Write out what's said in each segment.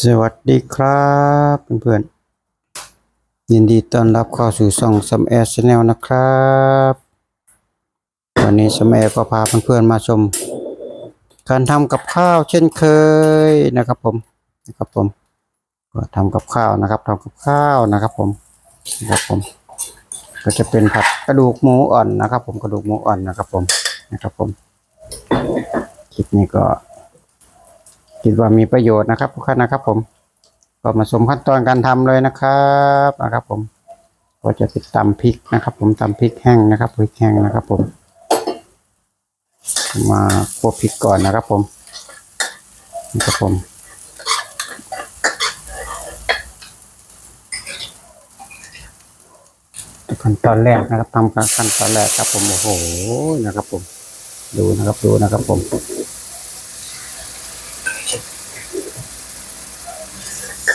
สวัสดีครับเพื่อนๆยินดีต้อนรับเข้าสู่ช่องซัมแอร์ชาแนลนะครับ วันนี้ซัมแอร์ก็พาเพื่อนๆมาชม การทำกับข้าวเช่นเคยนะครับผมนะครับผมก็ทำกับข้าวนะครับทำกับข้าวนะครับผมนะครับผม ก็จะเป็นผัดกระดูกหมูอ่อนนะครับ ผมกระดูกหมูอ่อนนะครับผมนะครับผมคลิปนี้ก็ คิดว่ามีประโยชน์นะครับทุกท่านนะครับ ผมก็มาชมขั้นตอนการทำเลยนะครับนะครับผมก็จะติดตำพริกนะครับ ผมตำพริกแห้งนะครับพริกแห้งนะครับ ผม มาคั่วพริกก่อนนะครับ ผมนะครับผมขั้นตอนแรกนะครับทำการขั้นตอนแรกครับผมโอ้โหนะครับ ผม ดูนะครับดูนะครับผม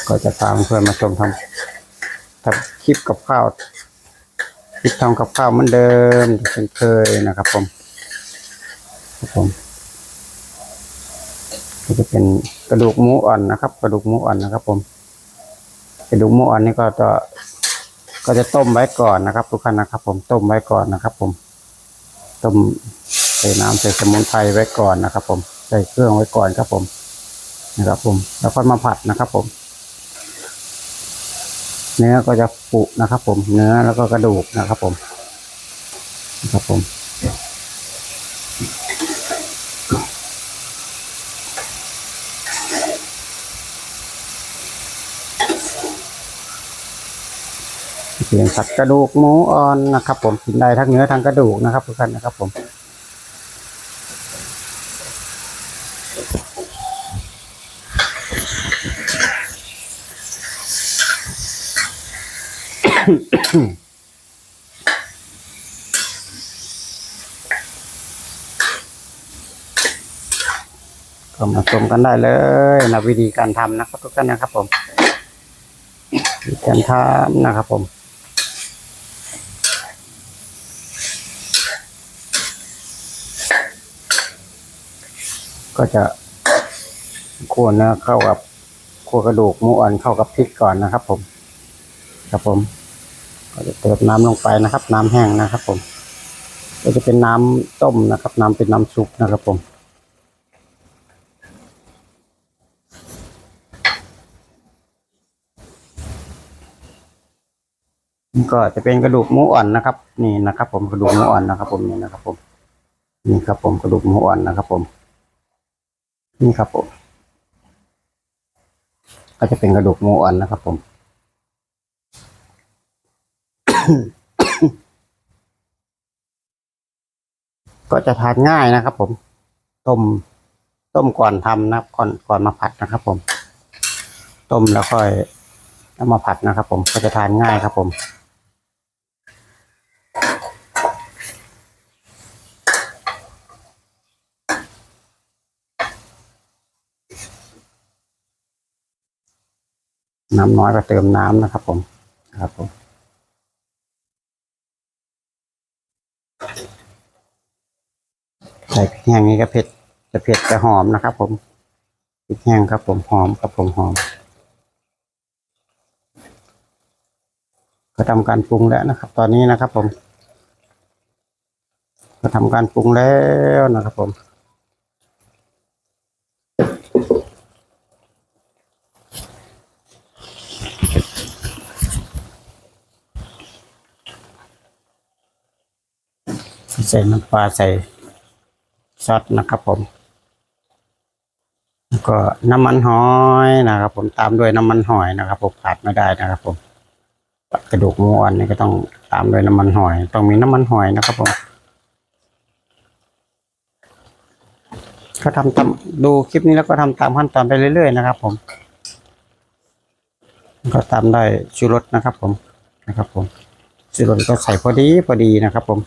ก็จะพาเพื่อนมาชมทำทำคลิปกับข้าวคลิปทำกับข้าวเหมือนเดิมเช่นเคยนะครับผมครับผมก็จะเป็นกระดูกหมูอ่อนนะครับ กระดูกหมูอ่อนนะครับ ผมกระดูกหมูอ่อนนี่ก็จะก็จะต้มไว้ก่อนนะครับ ทุกท่านนะครับ ผมต้มไว้ก่อนนะครับ ผมต้มใส่น้ำใส่สมุนไพรไว้ก่อนนะครับ ผมใส่เครื่องไว้ก่อนครับผมนะครับผม แล้วค่อยมาผัดนะครับผม เนื้อก็จะปุนะครับ ผม เนื้อแล้วก็กระดูกนะครับผมนะครับผมเสียงผัดกระดูกหมูอ่อนนะครับ ผมกินได้ทั้งเนื้อทั้งกระดูกนะครับทุกท่านนะครับ ผม ก็มาชมกันได้เลยนะวิธีการทำนะครับทุกท่านนะครับ ผมวิธีการทำนะครับผมก็จะคั่วเนื้อเข้ากับคั่วกระดูกหมูอ่อนเข้ากับพริกก่อนนะครับผม ครับผม ก็จะเติมน้ำลงไปนะครับ น้ำแห้งนะครับ ผม ก็จะเป็นน้ำต้มนะครับ น้ำเป็นน้ำซุปนะครับ ผมก็จะเป็นกระดูกหมูอ่อนนะครับ นี่นะครับ ผมกระดูกหมูอ่อนนะครับ ผมนี่นะครับ ผม นี่ครับ ผมกระดูกหมูอ่อนนะครับ ผม นี่ครับผม ก็จะเป็นกระดูกหมูอ่อนนะครับ ผม ก็จะทานง่ายนะครับ ผม ต้ม ต้มก่อนทำนะก่อนก่อนมาผัดนะครับ ผม ต้มแล้วค่อยเอามาผัดนะครับ ผมก็จะทานง่ายครับ ผมน้ำน้อยก็เติมน้ำนะครับผมนะครับผม ส่พริกแห้งนี่ก็เผ็ดจะเผ็ดจะหอมนะครับ ผมพริกแห้งครับ ผมหอมครับผมหอม ก็ทำการปรุงแล้วนะครับ ตอนนี้นะครับ ผม ก็ทำการปรุงแล้วนะครับ ผมใส่น้ำปลาใส่ ซอสนะครับผม แล้วก็น้ำมันหอยนะครับ ผมตามด้วยน้ำมันหอยนะครับผมขาดไม่ได้นะครับ ผมผัดกระดูกมูอ่อนนี่ก็ต้องตามด้วยน้ำมันหอย ต้องมีน้ำมันหอยนะครับผมก็ทำตามดูคลิปนี้แล้วก็ทำตามขั้นตอนไปเรื่อยๆนะครับ ผม ก็ตามได้ชูรสนะครับ ผมนะครับ ผมชูรสก็ใส่พอดีพอดีนะครับ ผม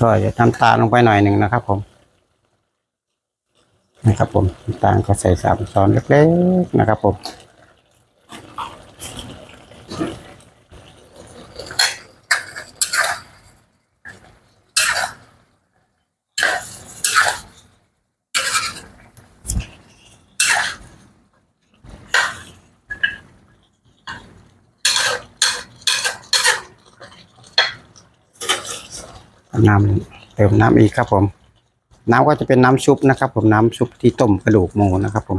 ก็จะน้ำตาลลงไปหน่อยหนึ่งนะครับ ผม นะครับ ผมน้ำตาลก็ใส่สามช้อนเล็กๆนะครับ ผม น้ำเติมน้ำอีกครับผม น้ำก็จะเป็นน้ำซุปนะครับ ผมน้ำซุปที่ต้มกระดูกหมูนะครับ ผม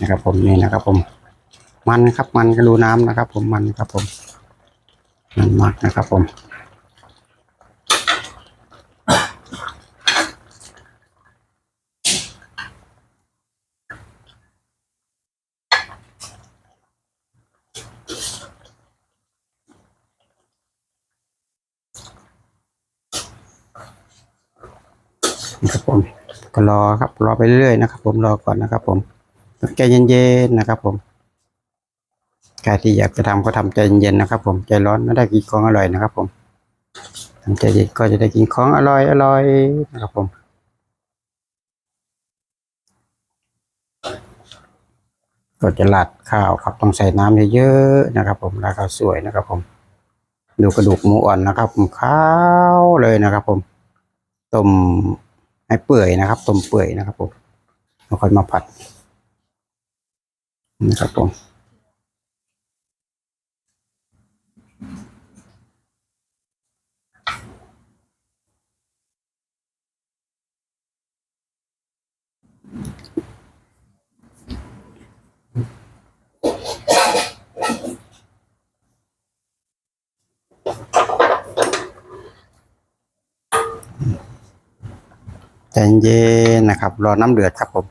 นะครับ ผมนี่นะครับ ผม มันครับมันกระดูน้ำนะครับ ผมมันครับผมมันมากนะครับ ผม นะครับผม ก็รอครับรอไปเรื่อยๆนะครับ ผมรอก่อนนะครับ ผมใจเย็นๆนะครับผมใครที่อยากจะทำก็ทำใจเย็นๆนะครับ ผมใจร้อนไม่ได้กินของอร่อยนะครับ ผมทำใจเย็นก็จะได้กินของอร่อยอร่อยนะครับผมก็จะราดข้าวครับต้องใส่น้ำเยอะๆนะครับ ผมราดข้าวสวยนะครับ ผม ดูกระดูกหมูอ่อนนะครับ ผมขาวเลยนะครับ ผมต้ม ให้เปื่อยนะครับต้มเปื่อยนะครับผมแล้วค่อยมาผัดนะครับผมใจ เย็นนะครับ รอน้ำเดือดครับผม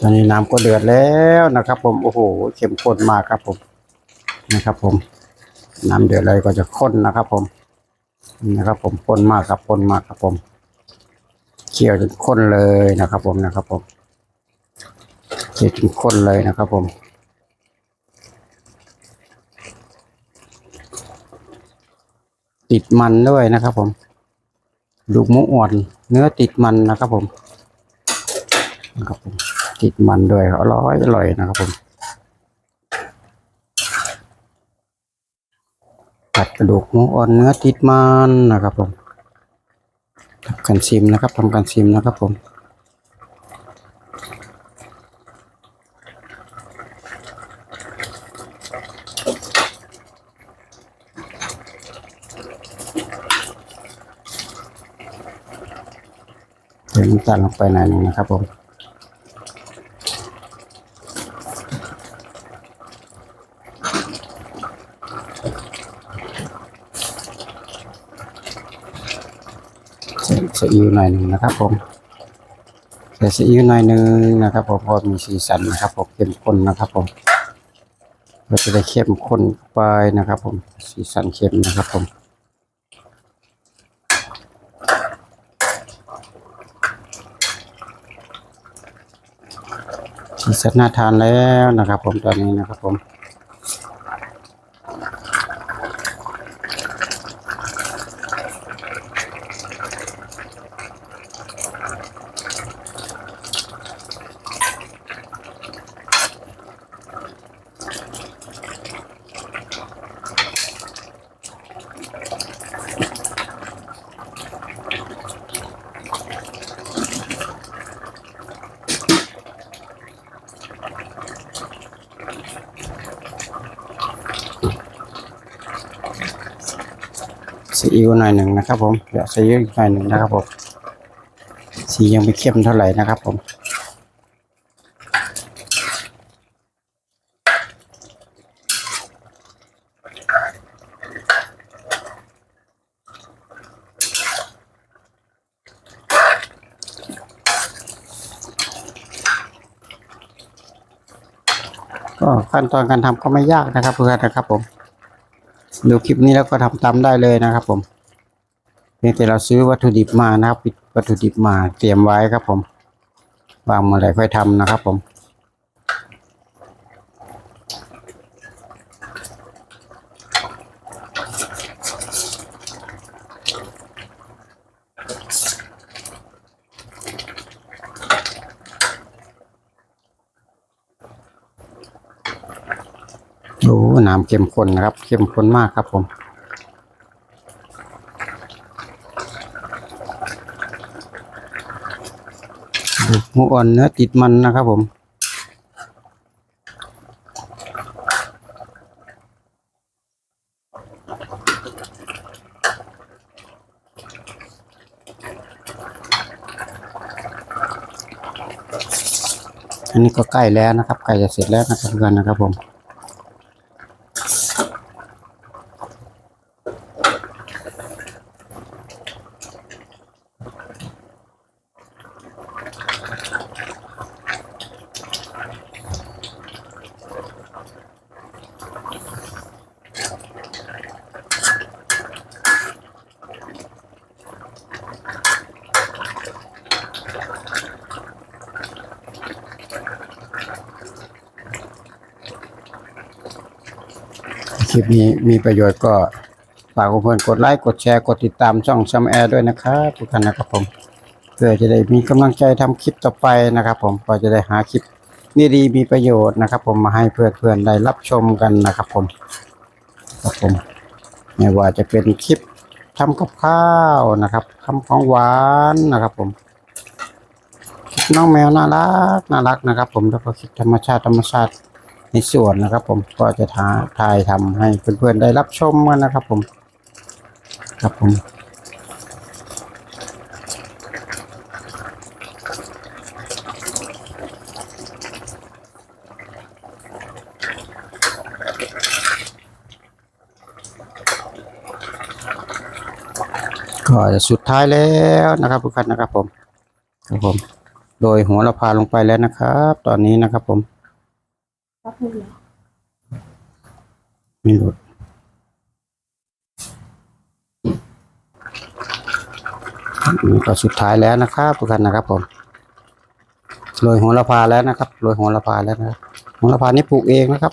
ตอนนี้น้ำก็เดือดแล้วนะครับ ผมโอ้โหเข้มข้นมากครับผมนะครับ ผม น้ำเดือดเลยก็จะข้นนะครับ ผมนะครับ ผมข้นมากครับข้นมากครับผมเคี่ยวจนข้นเลยนะครับ ผมนะครับ ผมเคี่ยวจนข้นเลยนะครับ ผมติดมันด้วยนะครับผม ลูกหมูอ่อนเนื้อติดมันนะครับผมนะครับผมติดมันด้วยอร่อยอร่อยนะครับผมผัดกระดูกหมูอ่อนเนื้อติดมันนะครับผมทำกันซิมนะครับทำกันซิมนะครับผม เติมน้ำตาลงไปหน่อยหนึงนะครับผมใส่ซีอิ๊วหน่อยหนึ่งนะครับผมใส่ซีอิ๊วหน่อยหนึ่งนะครับผมเพอมีสีสันนะครับผมเข้มข้นนะครับผมเราจะได้เข้มข้นไปนะครับผมสีสันเข้มนะครับผม เสร็จหน่าทานแล้วนะครับ ผมตอนนี้นะครับผม ซี อิ๊วหน่อยหนึ่งนะครับ ผมเดี๋ยวซีอิ๊วอีกหน่อยหนึ่งนะครับผมสียังไม่เข้มเท่าไหร่นะครับ ผมก็ขั้นตอนการทำก็ไม่ยากนะครับ เพื่อนนะครับผม ดูคลิปนี้แล้วก็ทำตามได้เลยนะครับ ผมเพียงแต่เราซื้อวัตถุดิบมานะครับปิดวัตถุดิบมาเตรียมไว้ครับ ผมวางมื่อไหร่ค่อยทำนะครับ ผม น้ำเข้มข้นนะครับ เข้มข้นมากครับผมหมูอ่อนเนื้อติดมันนะครับผมอันนี้ก็ใกล้แล้วนะครับใกล้จะเสร็จแล้วนะครับเพื่อนนะครับผม คลิปนี้มีประโยชน์ก็ฝากเพื่อนกดไลค์กดแชร์กดติดตามช่องซัมแอร์ด้วยนะครับทุกท่านนะครับผมเพื่อจะได้มีกำลังใจทำคลิปต่อไปนะครับ ผมก็จะได้หาคลิปดีๆมีประโยชน์นะครับ ผมมาให้เพื่อนๆได้รับชมกันนะครับ ผมครับผมไม่ว่าจะเป็นคลิปทำกับข้าวนะครับทำของหวานนะครับ ผมน้องแมวน่ารักน่ารักนะครับ ผมแล้วก็คลิปธรรมชาติธรรมชาติ ในส่วนนะครับ ผมก็จะท้าทายทำให้เพื่อนๆได้รับชมกันนะครับ ผม ครับผมก็สุดท้ายแล้วนะครับทุกท่านนะครับผมครับผม โดยหัวเราพาลงไปแล้วนะครับ ตอนนี้นะครับผม รับมือเหรอไม่หลุดนี่ก็สุดท้ายแล้วนะครับทุกท่านนะครับผมโรยหัวละพาแล้วนะครับโรยหัวละพาแล้วนะครับหัวละพานี่ปลูกเองนะครับ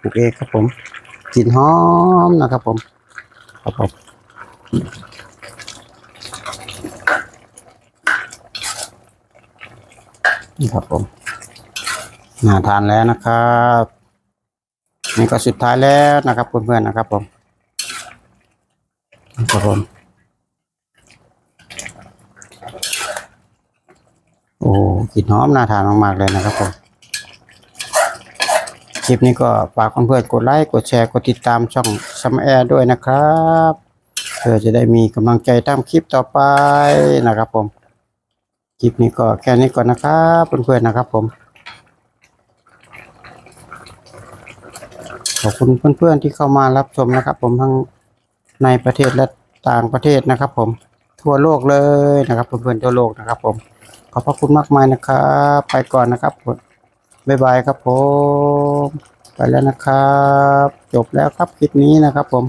ปลูกเองครับผมกลิ่นหอมนะครับผมครับผมนี่ครับผม น่าทานแล้วนะครับนี่ก็สุดท้ายแล้วนะครับเพื่อนๆนะครับผมครับผมโอ้กลิ่นหอมน่าทานมากๆเลยนะครับผมคลิปนี้ก็ฝากเพื่อนๆกดไลค์กดแชร์กดติดตามช่องซัมแอร์ด้วยนะครับเพื่อจะได้มีกำลังใจทำคลิปต่อไปนะครับผมคลิปนี้ก็แค่นี้ก่อนนะครับเพื่อนๆนะครับผม ขอบคุณเพื่อนๆที่เข้ามารับชมนะครับ ผมทั้งในประเทศและต่างประเทศนะครับ ผมทั่วโลกเลยนะครับเพื่อนๆทั่วโลกนะครับ ผม ขอบพระคุณมากมายนะครับ ไปก่อนนะครับผมบ๊ายบายครับผม ไปแล้วนะครับ จบแล้วครับคลิปนี้นะครับ ผม